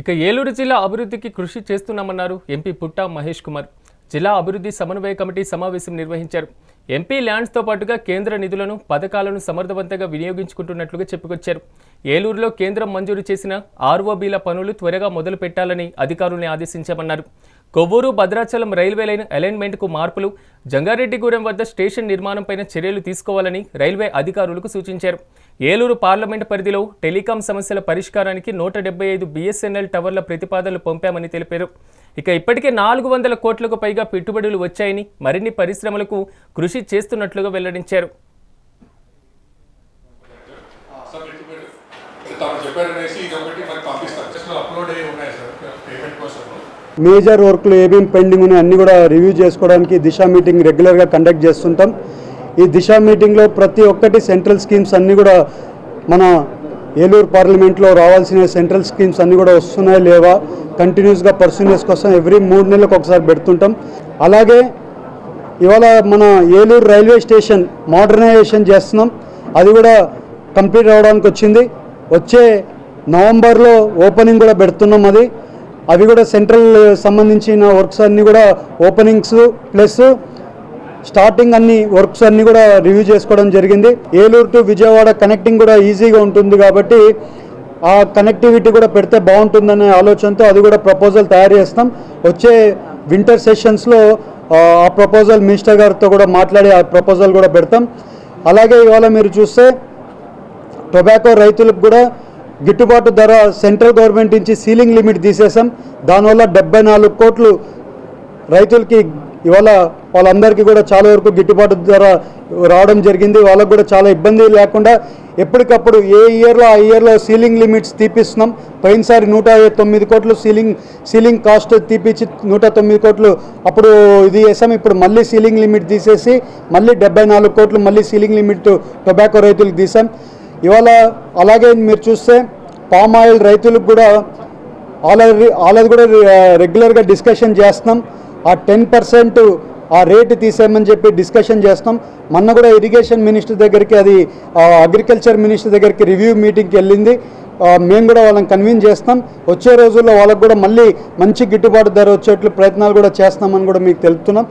ఇక ఏలూరు జిల్లా అభివృద్ధికి కృషి చేస్తున్నామన్నారు ఎంపీ పుట్టా మహేష్ కుమార్. జిల్లా అభివృద్ధి సమన్వయ కమిటీ సమావేశం నిర్వహించారు. ఎంపీ ల్యాండ్స్తో పాటుగా కేంద్ర నిధులను పథకాలను సమర్థవంతంగా వినియోగించుకుంటున్నట్లుగా చెప్పుకొచ్చారు. ఏలూరులో కేంద్రం మంజూరు చేసిన ఆర్ఓబీల పనులు త్వరగా మొదలు పెట్టాలని అధికారుల్ని ఆదేశించామన్నారు. కొవ్వూరు భద్రాచలం రైల్వే లైన్ అలైన్మెంట్కు మార్పులు జంగారెడ్డిగూడెం వద్ద స్టేషన్ నిర్మాణంపైన చర్యలు తీసుకోవాలని రైల్వే అధికారులకు సూచించారు. ఏలూరు పార్లమెంట్ పరిధిలో టెలికాం సమస్యల పరిష్కారానికి నూట డెబ్బై ఐదు బీఎస్ఎన్ఎల్ టవర్ల ప్రతిపాదనలు పంపామని తెలిపారు. ఇక ఇప్పటికే నాలుగు వందల కోట్లకు పైగా పెట్టుబడులు వచ్చాయని మరిన్ని పరిశ్రమలకు కృషి చేస్తున్నట్లుగా వెల్లడించారు. మేజర్ వర్క్లు ఏమేమి పెండింగ్ ఉన్నాయి అన్నీ కూడా రివ్యూ చేసుకోవడానికి దిశ మీటింగ్ రెగ్యులర్గా కండక్ట్ చేస్తుంటాం. ఈ దిశ మీటింగ్లో ప్రతి ఒక్కటి సెంట్రల్ స్కీమ్స్ అన్నీ కూడా మన ఏలూరు పార్లమెంట్లో రావాల్సిన సెంట్రల్ స్కీమ్స్ అన్నీ కూడా వస్తున్నాయా లేవా? కంటిన్యూస్గా పర్సూనియస్ కోసం ఎవ్రీ మూడు నెలలకు ఒకసారి పెడుతుంటాం. అలాగే ఇవాళ మన ఏలూరు రైల్వే స్టేషన్ మోడర్నైజేషన్ చేస్తున్నాం. అది కూడా కంప్లీట్ అవడానికి వచ్చింది. వచ్చే నవంబర్లో ఓపెనింగ్ కూడా పెడుతున్నాం అది. అవి కూడా సెంట్రల్ సంబంధించిన వర్క్స్ అన్నీ కూడా ఓపెనింగ్స్ ప్లస్ స్టార్టింగ్ అన్ని వర్క్స్ అన్ని కూడా రివ్యూ చేసుకోవడం జరిగింది. ఏలూరు టు విజయవాడ కనెక్టింగ్ కూడా ఈజీగా ఉంటుంది కాబట్టి ఆ కనెక్టివిటీ కూడా పెడితే బాగుంటుందనే ఆలోచనతో అది కూడా ప్రపోజల్ తయారు చేస్తాం. వచ్చే వింటర్ సెషన్స్లో ఆ ప్రపోజల్ మినిస్టర్ గారితో కూడా మాట్లాడి ఆ ప్రపోజల్ కూడా పెడతాం. అలాగే ఇవాళ మీరు చూస్తే టొబాకో రైతులకు కూడా గిట్టుబాటు ధర సెంట్రల్ గవర్నమెంట్ నుంచి సీలింగ్ లిమిట్ తీసేసాం. దానివల్ల డెబ్బై నాలుగు కోట్లు రైతులకి ఇవాళ వాళ్ళందరికీ కూడా చాలా వరకు గిట్టుబాటు ధర రావడం జరిగింది. వాళ్ళకు కూడా చాలా ఇబ్బంది లేకుండా ఎప్పటికప్పుడు ఏ ఇయర్లో ఆ ఇయర్లో సీలింగ్ లిమిట్స్ తీపిస్తున్నాం. పోయినసారి నూట తొమ్మిది కోట్లు సీలింగ్ సీలింగ్ కాస్ట్ తీపిచ్చి నూట తొమ్మిది కోట్లు అప్పుడు ఇది చేసాం. ఇప్పుడు మళ్ళీ సీలింగ్ లిమిట్ తీసేసి మళ్ళీ డెబ్బై నాలుగు కోట్లు మళ్ళీ సీలింగ్ లిమిట్ టొబాకో రైతులకు తీసాం. ఇవాళ అలాగే మీరు చూస్తే పామ్ ఆయిల్ రైతులకు కూడా ఆల్రెడీ ఆల్రెడీ కూడా రెగ్యులర్గా డిస్కషన్ చేస్తున్నాం. ఆ టెన్ పర్సెంట్ ఆ రేటు తీసేయమని చెప్పి డిస్కషన్ చేస్తాం. మొన్న కూడా ఇరిగేషన్ మినిస్టర్ దగ్గరికి అది అగ్రికల్చర్ మినిస్టర్ దగ్గరికి రివ్యూ మీటింగ్కి వెళ్ళింది. మేము కూడా వాళ్ళని కన్విన్స్ చేస్తాం. వచ్చే రోజుల్లో వాళ్ళకు కూడా మళ్ళీ మంచి గిట్టుబాటు ధర వచ్చేట్లు ప్రయత్నాలు కూడా చేస్తామని కూడా మీకు తెలుపుతున్నాం.